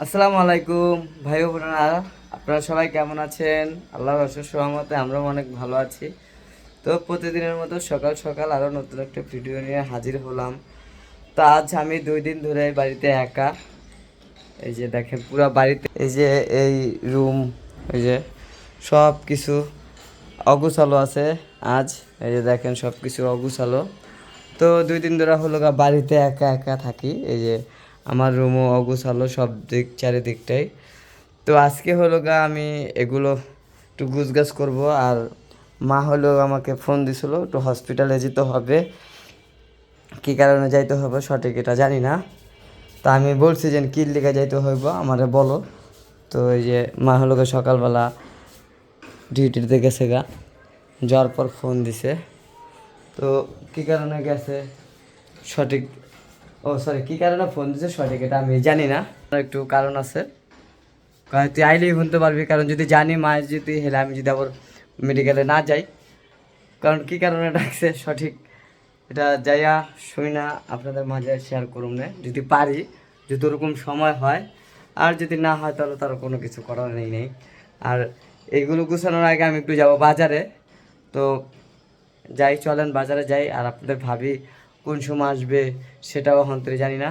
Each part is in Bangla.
আসসালামু আলাইকুম, ভাই বোনেরা। আপনারা সবাই কেমন আছেন? আল্লাহর অশেষ সহমতে আমরাও অনেক ভালো আছি। তো প্রতিদিনের মতো সকাল সকাল আরও নতুন একটা ভিডিও নিয়ে হাজির হলাম। তো আজ আমি দুই দিন ধরে বাড়িতে একা। এই যে দেখেন, পুরো বাড়িতে এই যে এই রুম, এই যে সব কিছু অগুছালো আছে আজ। এই যে দেখেন সব কিছু অগুছালো। তো দুই দিন ধরে হলো বাড়িতে একা একা থাকি। এই যে আমার রুমও অগুছালো সব দিক, চারিদিকটাই। তো আজকে হলো গা, আমি এগুলো একটু গুছগাছ করব, আর মা হলো আমাকে ফোন দিছিল, একটু হসপিটালে যেতে হবে। কী কারণে যাইতে হবে সঠিক এটা জানি না। তা আমি বলছি যে, কী লিগে যাইতে হইব, আমারে বলো। তো এই যে মা হলো সকালবেলা ডিউটিতে গেছে গা, যাওয়ার পর ফোন দিছে। তো কী কারণে গেছে? সঠিক ও সরি কী কারণে ফোন দিছে সঠিক, এটা আমি জানি না। একটু কারণ আছে। কারণ তুই আইলেই শুনতে পারবি, কারণ যদি জানি মায়ের যদি, হেলে আমি যদি আবার মেডিকেলে না যাই। কারণ কী কারণে ডাকছে? সঠিক, এটা যাইয়া শুই না, আপনাদের মাঝে শেয়ার করুন না। যদি পারি, যদি ওরকম সময় হয়, আর যদি না হয়, তাহলে তার কোনো কিছু করার নেই নেই। আর এইগুলো গুছানোর আগে আমি একটু যাব বাজারে। তো যাই, চলেন বাজারে যাই, আর আপনাদের ভাবি কোন সময় আসবে সেটাও অন্তরে জানি না।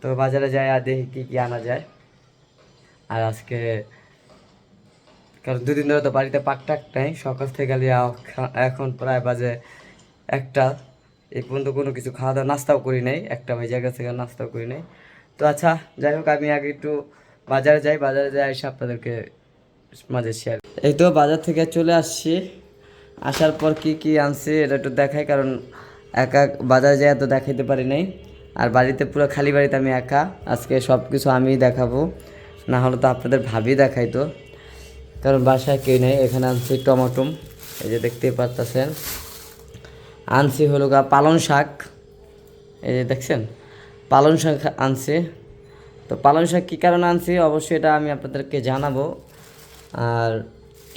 তো বাজারে যাই আর দেখি কী কী আনা যায়। আর আজকে, কারণ দুদিন ধরে তো বাড়িতে পাক টাক নাই, সকাল থেকে গেলে এখন প্রায় বাজে একটা। এই পর্যন্ত কোনো কিছু খাওয়া দাওয়া নাস্তাও করি নাই, একটা ওই জায়গা থেকে নাস্তাও করি নাই। তো আচ্ছা যাই হোক, আমি আগে একটু বাজারে যাই বাজারে যাই, এসে আপনাদেরকে মাঝে শেয়ার এই তো বাজার থেকে চলে আসছি। আসার পর কি কি আনছি, এটা একটু দেখাই, কারণ একা বাজারে যায় তো দেখাইতে পারি নাই। আর বাড়িতে পুরো খালি বাড়িতে আমি একা। আজকে সব কিছু আমিই দেখাবো। না হলে তো আপনাদের ভাবি দেখাইতো। কারণ বাসায় কেউ নেই। এখানে আনছি টমাটম। এই যে দেখতেই পারতেছেন। আনছি হলো গা পালং শাক। এই যে দেখছেন? পালং শাক আনছি। তো পালং শাক কী কারণে আনছি? অবশ্যই এটা আমি আপনাদেরকে জানাব। আর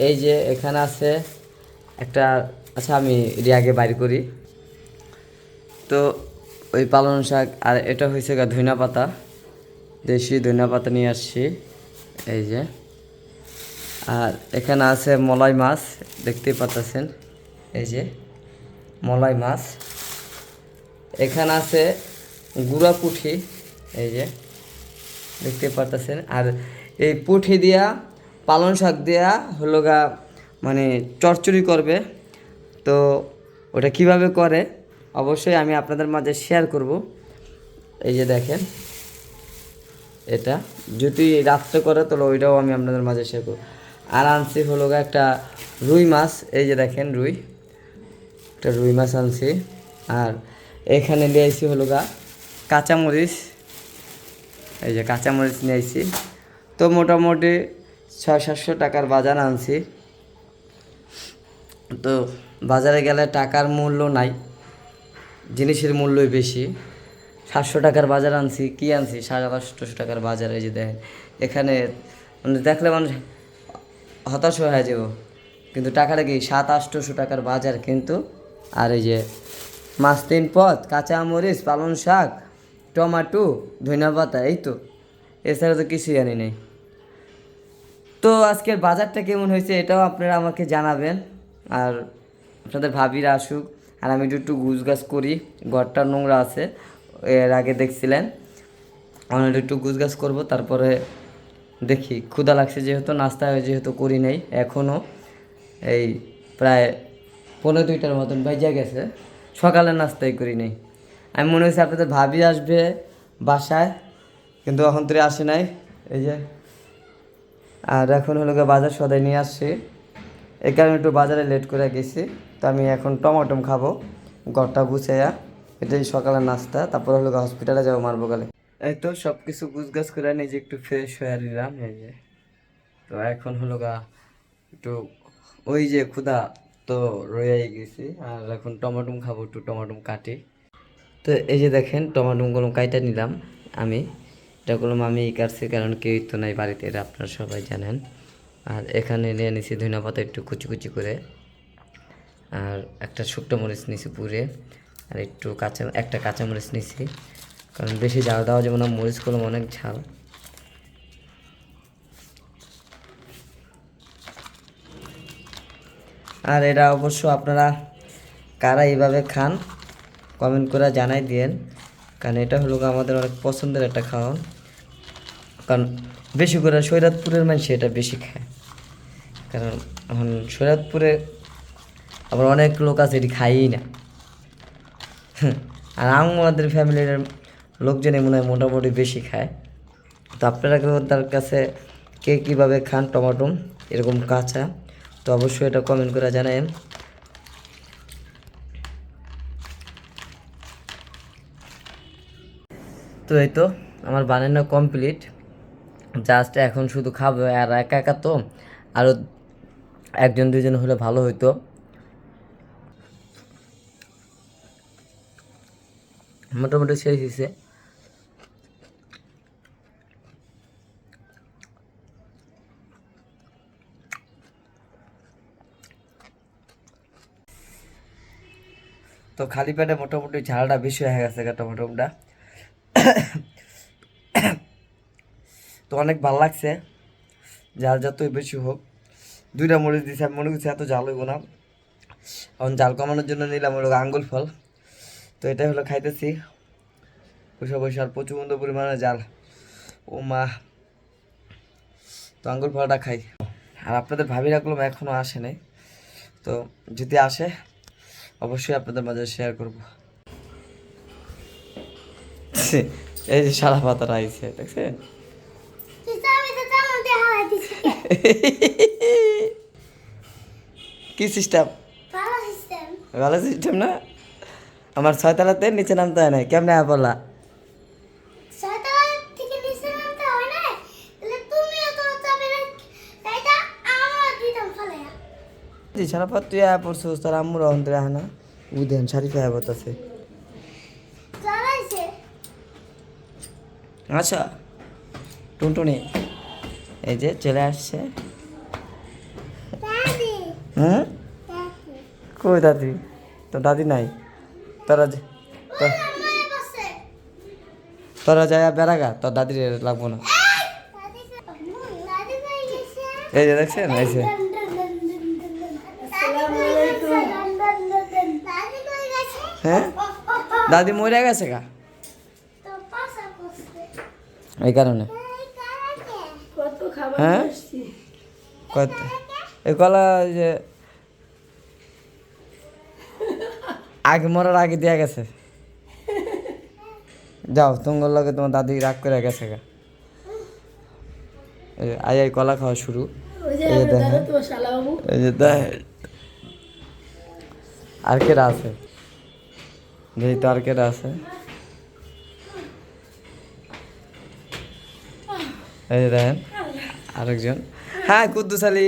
এই যে এখানে আছে একটা আচ্ছা আমি এটি আগে বাইর করি। তো ওই পালং শাক, আর এটা হয়েছে গা ধইনা পাতা। দেশি ধইনা পাতা নিয়ে আসছি, এই যে। আর এখানে আছে মলাই মাছ, দেখতেই পাচ্ছেন এই যে, মলাই মাছ। এখানে আছে গুড়া পুঠি, এই যে দেখতে পারতেছেন। আর এই পুঠি দিয়া, পালং শাক দিয়া হলো গা মানে চচ্চড়ি করবে। তো ওটা কীভাবে করে? অবশ্যই আমি আপনাদের মাঝে শেয়ার করব। এই যে দেখেন, এটা যদি রাত্রে করে, তাহলে ওইটাও আমি আপনাদের মাঝে শেয়ার করব। আর আনছি হলো একটা রুই মাছ, এই যে দেখেন রুই, একটা রুই মাছ আনছি। আর এখানে নিয়ে আইছি হলো গা কাঁচামরিচ, এই যে কাঁচামরিচ নিয়ে আইছি। তো মোটামুটি ছয় সাতশো টাকার বাজার আনছি। তো বাজারে গেলে টাকার মূল্য নাই। জিনিসের মূল্যই বেশি। সাতশো টাকার বাজার আনছি, কি আনছি? সাড়ে পাঁচশো টাকার বাজার যে দেখেন। এখানে মানে দেখলে মানুষ হতাশ হয়ে যাব। কিন্তু টাকাটা কি? সাত আটশোশো টাকার বাজার কিন্তু। আর এই যে মাছ তিন পথ কাঁচা মরিচ, পালং শাক, টমাটো, ধনিয়া পাতা, এই তো। এছাড়া তো কিছুই জানি নেই। তো আজকের বাজারটা কেমন হয়েছে এটাও আপনারা আমাকে জানাবেন। আর আপনাদের ভাবিরা আসুক। আর আমি একটু একটু গুছ গাছ করি, ঘরটা নোংরা আছে, এর আগে দেখছিলেন। আমি একটু গুছ গাছ করব, তারপরে দেখি। ক্ষুদা লাগছে যেহেতু নাস্তা যেহেতু করি নাই এখনও এই প্রায় পনেরো দুইটার মতন বেজে গেছে। সকালের নাস্তাই করি নাই। আমি মনে হচ্ছে আপনাদের ভাবি আসবে বাসায়, কিন্তু এখন তো আসে নাই। এই যে, আর এখন হলো বাজার সদাই নিয়ে আসছি। এই কারণে একটু বাজারে লেট করে গেছি, তো আমি এখন টমাটম খাব। ঘরটা গুছাইয়া, এটাই সকালের নাস্তা, তারপর হলো হসপিটালে যাব মারবো গেলে এই তো সব কিছু গুছগাছ করে নিজে একটু ফ্রেশ হয়ে নিলাম, এই যে। তো এখন হলো গা একটু ওই যে ক্ষুধা তো রয়ে গেছি, আর এখন টমাটম খাব, একটু টমাটম কাটি। তো এই যে দেখেন টমাটোগুলো কাইটা নিলাম আমি। এটাগুলো আমি কাটছি, কারণ কেউই তো নাই বাড়িতে, এটা আপনারা সবাই জানেন। আর এখানে নিয়ে নিছি ধনিয়া পাতা একটু কুচি কুচি করে। আর একটা শুক্তো মরিচ নিছি পুরে আর একটু কাঁচা, একটা কাঁচা মরিচ নিছি। কারণ বেশি ঝাল দেওয়া যাবে না, মরিচ করলাম অনেক ঝাল। আর এটা অবশ্য আপনারা কারা এইভাবে খান কমেন্ট করে জানাই দিয়েন। কারণ এটা হলো আমাদের অনেক পছন্দের একটা খাওয়ান কারণ বেশি করে শৈরাতপুরের মানুষ এটা বেশি খায়। কারণ এখন সৈরাতপুরে আবার অনেক লোক আছে, এটি খাইই না। আর আমাদের ফ্যামিলির লোকজনই মনে হয় মোটামুটি বেশি খায়। তো আপনারা তার কাছে কে কীভাবে খান টমাটো এরকম কাঁচা, তো অবশ্যই এটা কমেন্ট করে জানাবেন তো এই তো, আমার বানানো কমপ্লিট জাস্ট এখন শুধু খাব আর একা একা তো, আরও একজন দুজন হলে ভালো হতো মোটামুটি শেষ হয়েছে তো খালি পেটে মোটামুটি ঝালটা বেশি হয়ে গেছে টমেটোটা। তো অনেক ভালো লাগছে। ঝাল যতই বেশি হোক। দুইটা মরিচ দিয়েছি আমি মনে করছি এত ঝাল হইব না। এখন ঝাল কমানোর জন্য নিলাম হলো আঙ্গুল ফল। তো এটাই হলো খাইতেছি। বসে আর প্রচণ্ড পরিমাণে জাল। ও মা। তো আঙ্গুল ফলটা খাই। আর আপনাদের ভাবি রাখলাম এখনও আসে নাই। তো যদি আসে অবশ্যই আপনাদের মাঝে শেয়ার করব। এই যে সারা পাতাটা আইছে দেখছেন? কি সিস্টেম ভালো সিস্টেম না? আমার ছয়তলাতে নিচে নামতে হয় না কেমনে সারা পাত তুই আয়া পড়ছিস তোর আম্মুর অন্তরে আয় না। উদেন শাড়ি আয়া পড়তেছে। আচ্ছা টুনটুনি এই যে চলে আসছে। হুম? কই দাদি? তো দাদি নাই? তোরা যে- তোরা যায় বেড়াগা তোর দাদির লাগবো না। এই যে দেখছেন? এই যে। হ্যাঁ? দাদি মরে গেছে গা? এই কারণে। হ্যাঁ? কত ওই যে আগে মরার আগে দেয়া গেছে। যাও তোমার লগে তোমার দাদি রাগ করে গেছে গা। আই আই কলা খাওয়া শুরু। এই যে আর কেটা আছে? যেহেতু আর কেটা আছে। এই যে দেখেন আরেকজন। হ্যাঁ কুদ্দুস আলী।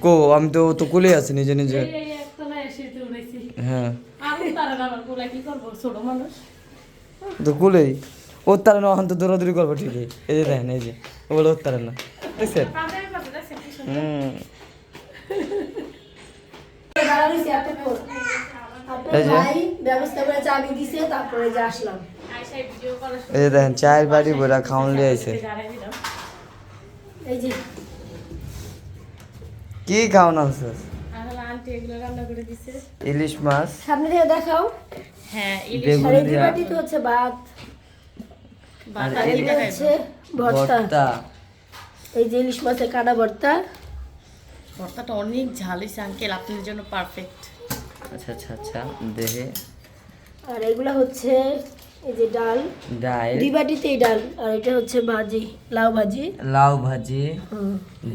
কো আমি তো ও তো কুলে আছি নিজে নিজে। হ্যাঁ। তো কুলেই। ওর তারা না এখন তো দৌড়াদৌড়ি করব ঠিকই। এই যে দেখেন এই যে। ওগুলো ওর তারা না। দেখছেন। হুম। এই যে। ব্যবস্থা করে চাবি দিছে তারপরে যে আসলাম। আয়সায় ভিডিও করার এই যে দেখেন চায়ের বাড়ি বইরা খাওয়ান লিয়ে আইছে। এই যে। কি খাওয়ানো আছে? আর হলো আন্টি এগুলো রান্না করে দিছে ইলিশ মাছ। সামনে থেকে দেখাও। হ্যাঁ ইলিশ দিয়া। বাটিতে হচ্ছে ভাত। দিয়ে। হচ্ছে ভর্তা। এই যে ইলিশ মাছের কাটা ভর্তা। ভর্তাটা অনেক ঝাল হয়েছে আঙ্কেল আপনার জন্য পারফেক্ট আচ্ছা আচ্ছা আচ্ছা দেখে। আর এগুলা হচ্ছে এই যে ডাল। ডাল। দুই বাটিতেই ডাল আর এটা হচ্ছে ভাজি লাউ ভাজি। লাউ ভাজি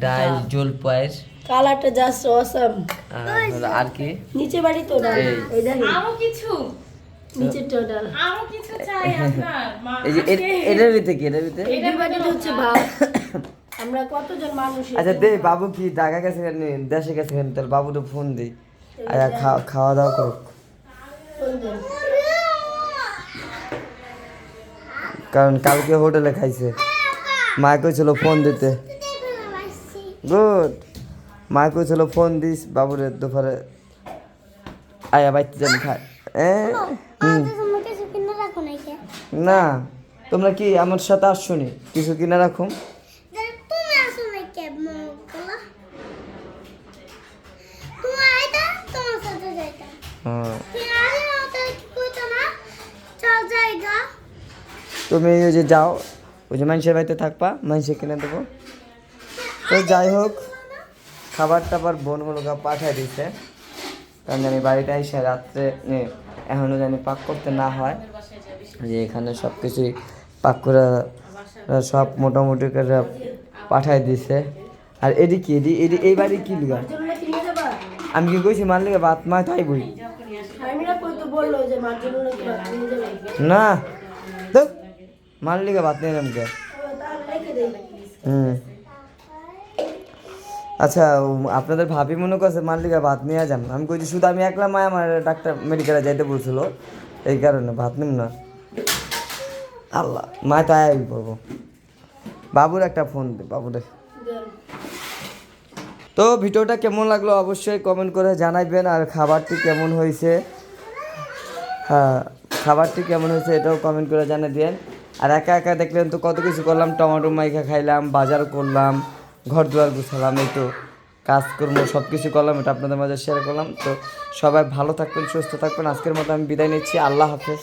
ডাল জল পায়েস। কালারটা জাস্ট অসাম আর আর কি? নিচে বাড়ি তো ডাল। এই। এই দেখেন। আরও কিছু? নিচেরটা ডাল। আরও কিছু চাই আপনার? এই যে এটার ভিতরে কি? এটার ভিতরে? দুই বাটিতে হচ্ছে ভাত। আমরা কতজন মানুষ আচ্ছা দে বাবু কি ঢাকা গেছে দেশে গেছে তাহলে বাবুটা ফোন দিই আয়া খাওয়া খাওয়া দাওয়া করুক? কারণ কালকে হোটেলে খাইছে। মা কইছিল ফোন দিতে। গুড। মা কইছিল ফোন দিস বাবুরে দুপুরে আয়া বাইতে জানি খায়। না তোমরা কি আমার সাথে আসছো নি? কিছু কিনে রাখো। তুমি আসো না কেমন বলো তুমি আইতা তোমার সাথে যাইতাম হ্যাঁ। তুমি আরে ওটা কি কইতো না চল যাইগা তুমি ওই যে যাও ওই যে মানুষের বাড়িতে থাকবা মানুষে কিনে দেবো। তো যাই হোক খাবার টাবার বোনগুলোকে পাঠাই দিছে। কারণ জানি বাড়িটা এসে রাত্রে এ, এখনও জানি পাক করতে না হয়। যে এখানে সব কিছুই পাক করে সব মোটামুটি করে পাঠাই দিছে। আর এদি কি এদি এই বাড়ি কি লিগা? আমি কি কইছি মার লিগা ভাত মা তাই বই না তো মার তো মার লিগা ভাত দেই হুম। আচ্ছা আপনাদের ভাবি মনে করছে মাল্লিকা ভাত নিয়ে যান। আমি কইছি, শুধু আমি একলা মায় আমার ডাক্তার মেডিকেলে যাইতে বলছিল। এই কারণে ভাত নিম না। আল্লাহ, মায় তাই আই পড়ব বাবুর একটা ফোন দে বাবুরে তো ভিডিওটা কেমন লাগল অবশ্যই কমেন্ট করে জানাইবেন, আর খাবারটি কেমন হয়েছে? হ্যাঁ খাবারটি কেমন হয়েছে এটাও কমেন্ট করে জানিয়ে দিন আর একা একা দেখলেন তো কত কিছু করলাম, টমেটো মাইকা খাইলাম, বাজার করলাম ঘর দুয়ার গুছালাম, এই তো কাজকর্ম সব কিছু করলাম, এটা আপনাদের মাঝে শেয়ার করলাম। তো সবাই ভালো থাকবেন, সুস্থ থাকবেন, আজকের মতো আমি বিদায় নিচ্ছি, আল্লাহ হাফেজ।